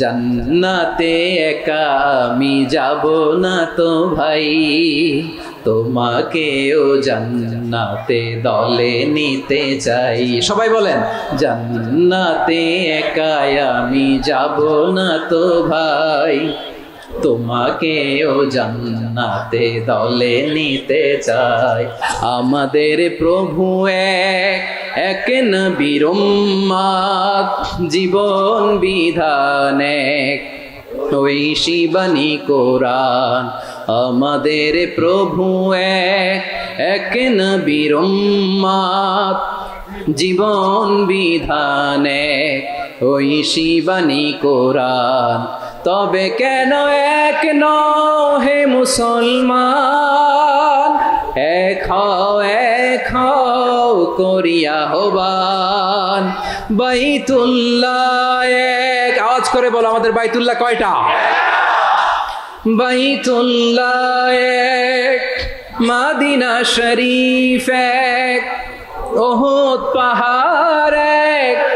জান্নাতে একা আমি যাব না তো ভাই। তোমাকেও জান্নাতে দলে নিতে চাই। সবাই বলেন, জান্নাতে একা আমি যাব না তো ভাই। তোমাকেও জান্নাতে দলে নিতে চাই। আমাদের প্রভু এক এক নবীর উম্মাদ, জীবন বিধান এক। ওই শিবানী কোরআন আমাদের প্রভু এক এক নবীর উম্মাদ, জীবন বিধান এক। ওই শিবানী কোরআন তবে কেন এক হে মুসলমান? এক এক করিয়া হবান বাইতুল্লাহ এক। আওয়াজ করে বলো আমাদের বাইতুল্লাহ কয়টা? বাইতুল্লাহ এক। মাদিনা শরীফ এক। ওহদ পাহাড় এক।